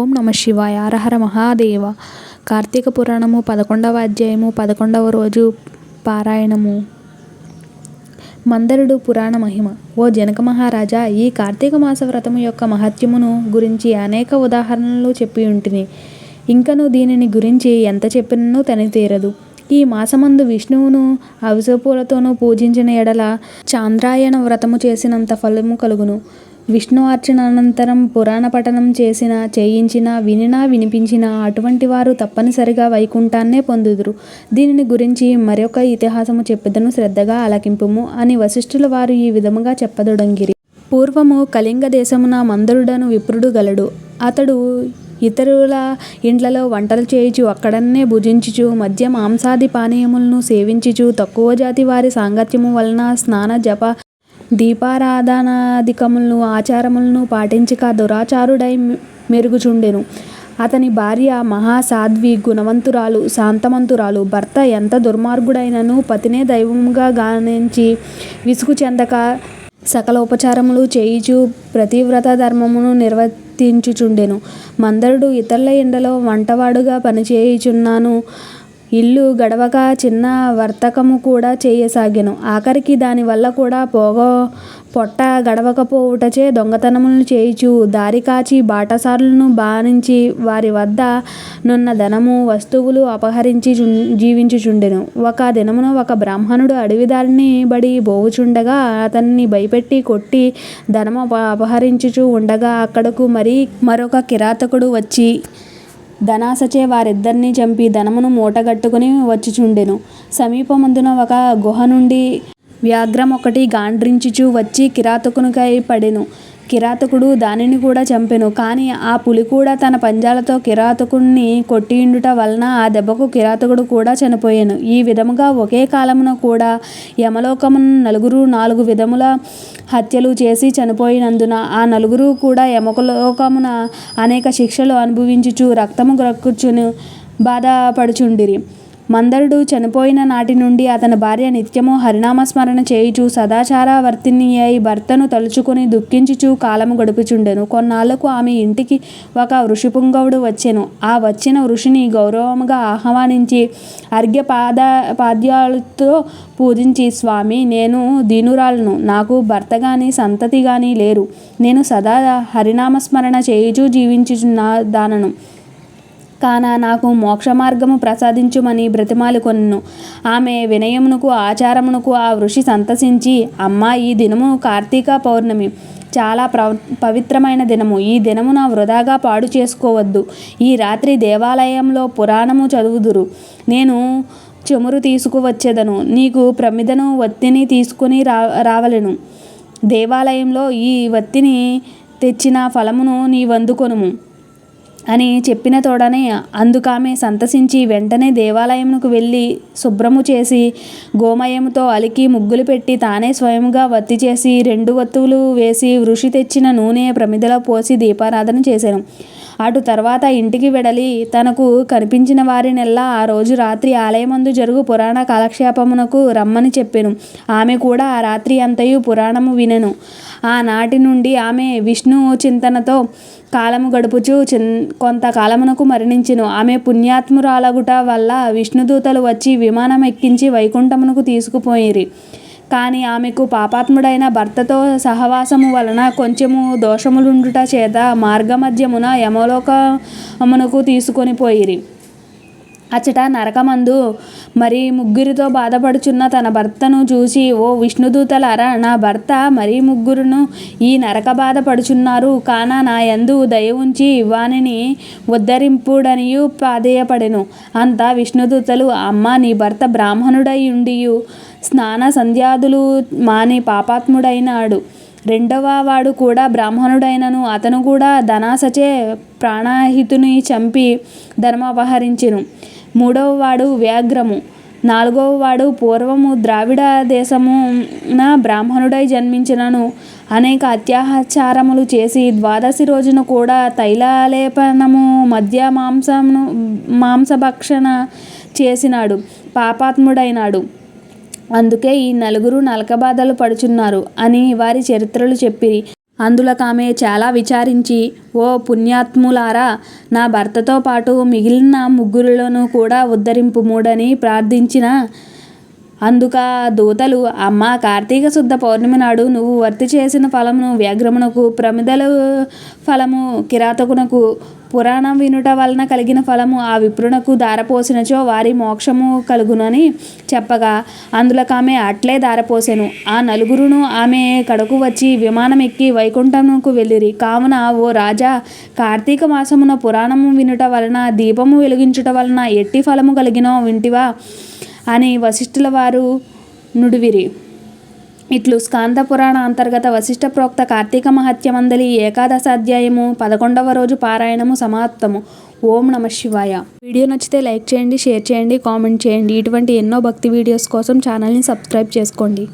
ఓం నమ శివాయ. హరహర మహాదేవ. కార్తీక పురాణము పదకొండవ అధ్యాయము పదకొండవ రోజు పారాయణము. మందరుడు పురాణ మహిమ. ఓ జనక మహారాజా ఈ కార్తీక మాస వ్రతము యొక్క మహత్యమును గురించి అనేక ఉదాహరణలు చెప్పి ఉంటిని. ఇంకను దీనిని గురించి ఎంత చెప్పినను తనితీరదు ఈ మాసమందు విష్ణువును అవిసపూలతోనూ పూజించిన ఎడల చాంద్రాయణ వ్రతము చేసినంత ఫలము కలుగును. విష్ణు అర్చన అనంతరం పురాణ పఠనం చేసిన చేయించినా వినినా వినిపించిన అటువంటి వారు తప్పనిసరిగా వైకుంఠాన్నే పొందుదురు. దీనిని గురించి మరొక ఇతిహాసము చెప్పెదను శ్రద్ధగా ఆలకింపుము అని వశిష్ఠుల వారు ఈ విధముగా చెప్పదొడంగిరి. పూర్వము కళింగ దేశమున మందరుడను విప్రుడు గలడు. అతడు ఇతరుల ఇండ్లలో వంటలు చేయుచు అక్కడనే భుజించుచు మద్య మాంసాది పానీయములను సేవించుచు తక్కువ జాతి వారి సాంగత్యము వలన స్నాన జప దీపారాధనాదికములను ఆచారములను పాటించక దురాచారుడై మెరుగుచుండెను. అతని భార్య మహాసాధ్వి గుణవంతురాలు శాంతమంతురాలు. భర్త ఎంత దుర్మార్గుడైనను పతినే దైవముగా గానించి విసుగు చెందక సకల ఉపచారములు చేయుచు ప్రతివ్రత ధర్మమును నిర్వర్తించుచుండెను. మందరుడు ఇతరుల ఎండలో వంటవాడుగా పనిచేయుచున్నాను. ఇల్లు గడవక చిన్న వర్తకము కూడా చేయసాగాను. ఆఖరికి దానివల్ల కూడా పోగ పొట్ట గడవకపోవుటచే దొంగతనములు చేయుచు. దారి కాచి బాటసారులను బానించి వారి వద్ద నున్న ధనము వస్తువులు అపహరించి జీవించుచుండెను. ఒక దినమున ఒక బ్రాహ్మణుడు అడవిదారిని బడి బోగుచుండగా అతన్ని భయపెట్టి కొట్టి ధనము అపహరించుచు ఉండగా అక్కడకు మరి మరొక కిరాతకుడు వచ్చి ధనాసచే వారిద్దరినీ చంపి ధనమును మూటగట్టుకుని వచ్చిచుండెను. సమీపమందున ఒక గుహ నుండి వ్యాఘ్రమొకటి గాండ్రించుచూ వచ్చి కిరాతకునికై పడెను. కిరాతకుడు దానిని కూడా చంపెను. కాని ఆ పులి కూడా తన పంజాలతో కిరాతకుణ్ణి కొట్టియుండుట వలన ఆ దెబ్బకు కిరాతకుడు కూడా చనిపోయెను. ఈ విధముగా ఒకే కాలమున కూడా యమలోకమున నలుగురు నాలుగు విధముల హత్యలు చేసి చనిపోయినందున ఆ నలుగురు కూడా యమలోకమున అనేక శిక్షలు అనుభవించుచు రక్తము గ్రక్కుచును బాధపడుచుండిరి. మందరుడు చనిపోయిన నాటి నుండి అతని భార్య నిత్యము హరినామస్మరణ చేయుచు సదాచారవర్తిని అయి భర్తను తలుచుకుని దుఃఖించుచు కాలము గడుపుచుండెను. కొన్నాళ్ళకు ఆమె ఇంటికి ఒక ఋషిపుంగవుడు వచ్చెను. ఆ వచ్చిన ఋషిని గౌరవముగా ఆహ్వానించి అర్ఘ్యపాద పాద్యాలతో పూజించి స్వామి నేను దీనురాలను. నాకు భర్త గాని సంతతి గాని లేరు. నేను సదా హరినామస్మరణ చేయుచూ జీవించుచున్న దానను కాన నాకు మోక్షమార్గము ప్రసాదించుమని బ్రతిమాలుకొనెను ఆమె వినయమునకు ఆచారమునకు ఆ ఋషి సంతసించి అమ్మా ఈ దినము కార్తీక పౌర్ణమి. చాలా ప్ర పవిత్రమైన దినము. ఈ దినమున వృధాగా పాడు చేసుకోవద్దు. ఈ రాత్రి దేవాలయంలో పురాణము చదువుదురు. నేను చెమురు తీసుకువచ్చేదను. నీకు ప్రమిదను వత్తిని తీసుకుని రా రావలెను. దేవాలయంలో ఈ వత్తిని తెచ్చిన ఫలమును నీవందుకొనుము. అని చెప్పిన తోడనే అందుకామె సంతసించి వెంటనే దేవాలయమునకు వెళ్ళి శుభ్రము చేసి గోమయముతో అలికి ముగ్గులు పెట్టి తానే స్వయముగా వత్తి చేసి రెండు వత్తువులు వేసి వృషి తెచ్చిన నూనె ప్రమిదలో పోసి దీపారాధన చేశాను అటు తర్వాత ఇంటికి వెడలి తనకు కనిపించిన వారినెల్లా ఆ రోజు రాత్రి ఆలయమందు జరుగు పురాణ కాలక్షేపమునకు రమ్మని చెప్పెను. ఆమె కూడా ఆ రాత్రి అంతయు పురాణము వినెను. ఆనాటి నుండి ఆమె విష్ణు చింతనతో కాలము గడుపుచు చిన్ కొంతకాలమునకు మరణించెను. ఆమె పుణ్యాత్మురాలగుట వల్ల విష్ణుదూతలు వచ్చి విమానం ఎక్కించి వైకుంఠమునకు తీసుకుపోయిరి. కాని ఆమెకు పాపాత్ముడైన భర్తతో సహవాసము వలన కొంచెము దోషములుండుట చేత మార్గమధ్యమున యమలోకమునకు తీసుకొని పోయిరి. అచ్చట నరకమందు మరి ముగ్గురితో బాధపడుచున్న తన భర్తను చూసి ఓ విష్ణుదూతలారా నా భర్త మరి ముగ్గురును ఈ నరక బాధ పడుచున్నారు. కాన నా యందు దయ ఉంచి వానిని ఉద్ధరింపుడనియు ప్రాధేయపడెను. అంత విష్ణుదూతలు అమ్మ నీ భర్త బ్రాహ్మణుడై ఉండియు. స్నాన సంధ్యాదులు మాని పాపాత్ముడైనాడు. రెండవ వాడు కూడా బ్రాహ్మణుడైనను. అతను కూడా ధనాసచే ప్రాణాహితుని చంపి ధర్మాపహరించెను. మూడవ వాడు వ్యాఘ్రము. నాలుగవ వాడు పూర్వము ద్రావిడ దేశమున బ్రాహ్మణుడై జన్మించినను. అనేక అత్యాచారములు చేసి ద్వాదశి రోజున కూడా తైలలేపనము మద్య మాంసమును మాంసభక్షణ చేసినాడు. పాపాత్ముడైనాడు. అందుకే ఈ నలుగురు నలకబాధలు పడుచున్నారు అని వారి చరిత్రలు చెప్పిరి. అందులో ఆమె చాలా విచారించి ఓ పుణ్యాత్ములారా నా భర్తతో పాటు మిగిలిన ముగ్గురులను కూడా ఉద్ధరింపుముడని ప్రార్థించిన అందుక దూతలు అమ్మ కార్తీక శుద్ధ పౌర్ణమి నాడు నువ్వు వర్తి చేసిన ఫలమును వ్యాఘ్రమునకు ప్రమిదలు ఫలము కిరాతకునకు పురాణం వినుట వలన కలిగిన ఫలము ఆ విప్రునకు దారపోసినచో వారి మోక్షము కలుగునని చెప్పగా అందులకు ఆమె అట్లే దారపోసెను ఆ నలుగురును ఆమె కడకు వచ్చి విమానం ఎక్కి వైకుంఠమునకు వెళ్ళిరి. కావున ఓ రాజా కార్తీక మాసమున పురాణము వినుట వలన దీపము వెలిగించుట వలన ఎట్టి ఫలము కలిగినో వింటివా? అని వశిష్ఠుల వారు నుడివిరి. ఇట్లు స్కాంద పురాణ అంతర్గత వశిష్ఠ ప్రోక్త కార్తీక మహత్యమందలి ఏకాదశ అధ్యాయము పదకొండవ రోజు పారాయణము సమాప్తము. ఓం నమ శివాయ. వీడియో నచ్చితే లైక్ చేయండి షేర్ చేయండి కామెంట్ చేయండి. ఇటువంటి ఎన్నో భక్తి వీడియోస్ కోసం ఛానల్ని సబ్స్క్రైబ్ చేసుకోండి.